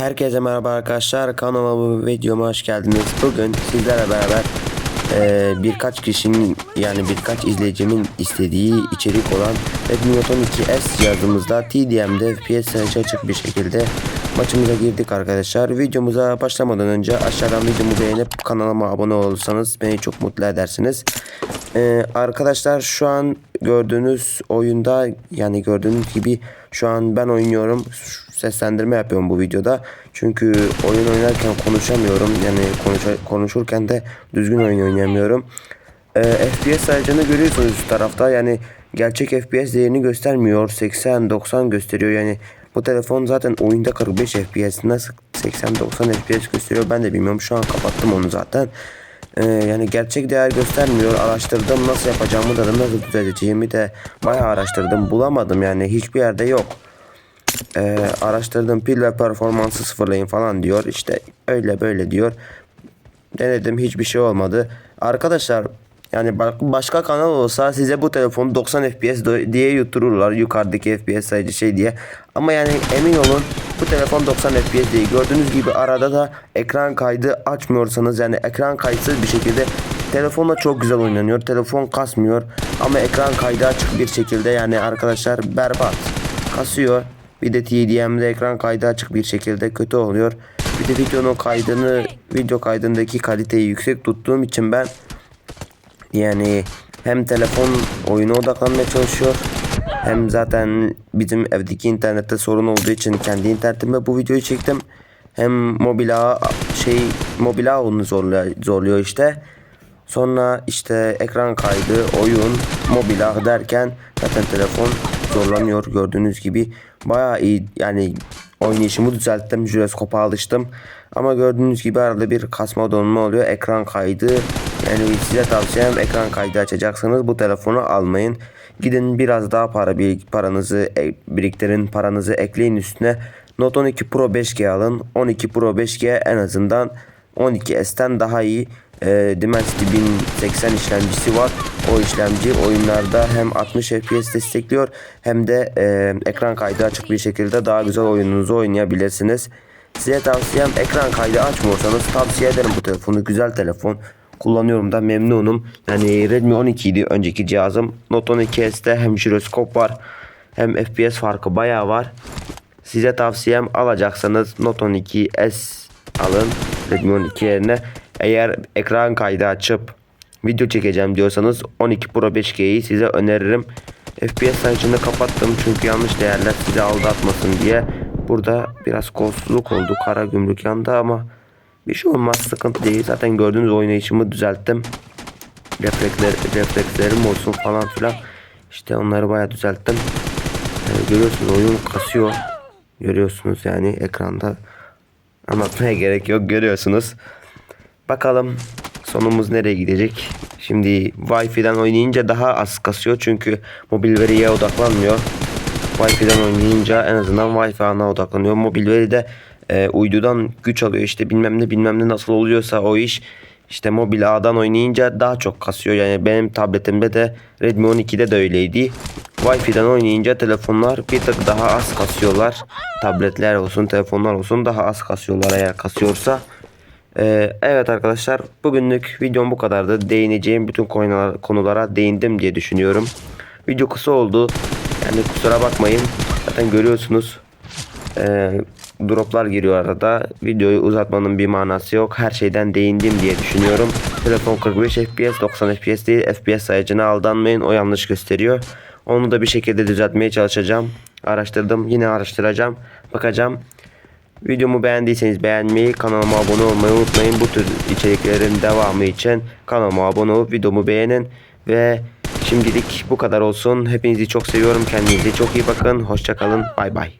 Herkese merhaba arkadaşlar kanalıma videoma hoş geldiniz. Bugün sizlerle beraber eee, birkaç kişinin yani birkaç izleyicimin istediği içerik olan Redmi Note 12S cihazımızda TDM'de FPS açık bir şekilde maçımıza girdik arkadaşlar. Videomuza başlamadan önce aşağıdan videomu beğenip kanalıma abone olursanız beni çok mutlu edersiniz. Eee, arkadaşlar şu an gördüğünüz oyunda yani gördüğünüz gibi şu an ben oynuyorum seslendirme yapıyorum bu videoda. Çünkü oyun oynarken konuşamıyorum. Yani konuşa- konuşurken de düzgün oyun oynayamıyorum. Ee, FPS sayacını görüyorsunuz tarafta. Yani gerçek FPS değerini göstermiyor. 80-90 gösteriyor. Yani bu telefon zaten oyunda 45 FPS. Nasıl 80-90 FPS gösteriyor ben de bilmiyorum. Şu an kapattım onu zaten. Ee, yani gerçek değer göstermiyor. Araştırdım nasıl yapacağımı da nasıl düzelteceğimi de bayağı araştırdım. Bulamadım yani hiçbir yerde yok. Ee, araştırdım pil ve performansı sıfırlayın falan diyor. İşte öyle böyle diyor. Denedim hiçbir şey olmadı. Arkadaşlar yani başka kanal olsa size bu telefonu 90 FPS diye yuttururlar yukarıdaki FPS sayıcı şey diye. Ama yani emin olun bu telefon 90 FPS değil. Gördüğünüz gibi arada da ekran kaydı açmıyorsanız yani ekran kayıtsız bir şekilde telefonla çok güzel oynanıyor. Telefon kasmıyor ama ekran kaydı açık bir şekilde yani arkadaşlar berbat. Kasıyor. Bir de TDM'de ekran kaydı açık bir şekilde kötü oluyor. Bir de videonun kaydını video kaydındaki kaliteyi yüksek tuttuğum için ben yani hem telefon oyuna odaklanmaya çalışıyor hem zaten bizim evdeki internette sorun olduğu için kendi internetimde bu videoyu çektim. Hem mobil ağ şey mobil ağ onu zorluyor, zorluyor işte. Sonra işte ekran kaydı, oyun, mobil ağ derken zaten telefon zorlanıyor gördüğünüz gibi. Bayağı iyi yani oynayışımı düzelttim, jiroskopa alıştım. Ama gördüğünüz gibi arada bir kasma donma oluyor. Ekran kaydı yani size tavsiyem ekran kaydı açacaksanız bu telefonu almayın. Gidin biraz daha para bir paranızı e, biriktirin, paranızı ekleyin üstüne. Note 12 Pro 5G alın. 12 Pro 5G en azından 12S'ten daha iyi. E, Dimensity 1080 işlemcisi var. O işlemci oyunlarda hem 60 FPS destekliyor hem de e, ekran kaydı açık bir şekilde daha güzel oyununuzu oynayabilirsiniz. Size tavsiyem ekran kaydı açmıyorsanız tavsiye ederim bu telefonu. Güzel telefon. Kullanıyorum da memnunum. Yani Redmi 12 idi önceki cihazım. Note 12S'te hem jiroskop var hem FPS farkı bayağı var. Size tavsiyem alacaksanız Note 12S alın Redmi 12 yerine. Eğer ekran kaydı açıp video çekeceğim diyorsanız 12 Pro 5G'yi size öneririm. FPS sayıcını kapattım çünkü yanlış değerler sizi aldatmasın diye. Burada biraz kolsuzluk oldu. Kara gümrük yandı ama bir şey olmaz sıkıntı değil. Zaten gördüğünüz oynayışımı düzelttim. Refleksler, reflekslerim olsun falan filan. İşte onları bayağı düzelttim. Ee, görüyorsunuz oyun kasıyor. Görüyorsunuz yani ekranda. Anlatmaya gerek yok görüyorsunuz. Bakalım sonumuz nereye gidecek. Şimdi Wi-Fi'den oynayınca daha az kasıyor çünkü mobil veriye odaklanmıyor. Wi-Fi'den oynayınca en azından Wi-Fi ana odaklanıyor. Mobil veri de e, uydudan güç alıyor işte bilmem ne bilmem ne nasıl oluyorsa o iş işte mobil ağdan oynayınca daha çok kasıyor. Yani benim tabletimde de Redmi 12'de de öyleydi. Wi-Fi'den oynayınca telefonlar bir tık daha az kasıyorlar. Tabletler olsun telefonlar olsun daha az kasıyorlar eğer kasıyorsa. Ee, evet arkadaşlar bugünlük videom bu kadardı. Değineceğim bütün konulara, değindim diye düşünüyorum. Video kısa oldu. Yani kusura bakmayın. Zaten görüyorsunuz. Ee, droplar giriyor arada. Videoyu uzatmanın bir manası yok. Her şeyden değindim diye düşünüyorum. Telefon 45 FPS 90 FPS değil. FPS sayacına aldanmayın. O yanlış gösteriyor. Onu da bir şekilde düzeltmeye çalışacağım. Araştırdım. Yine araştıracağım. Bakacağım. Videomu beğendiyseniz beğenmeyi, kanalıma abone olmayı unutmayın. Bu tür içeriklerin devamı için kanalıma abone olup videomu beğenin. Ve şimdilik bu kadar olsun. Hepinizi çok seviyorum. Kendinize çok iyi bakın. Hoşçakalın. Bay bay.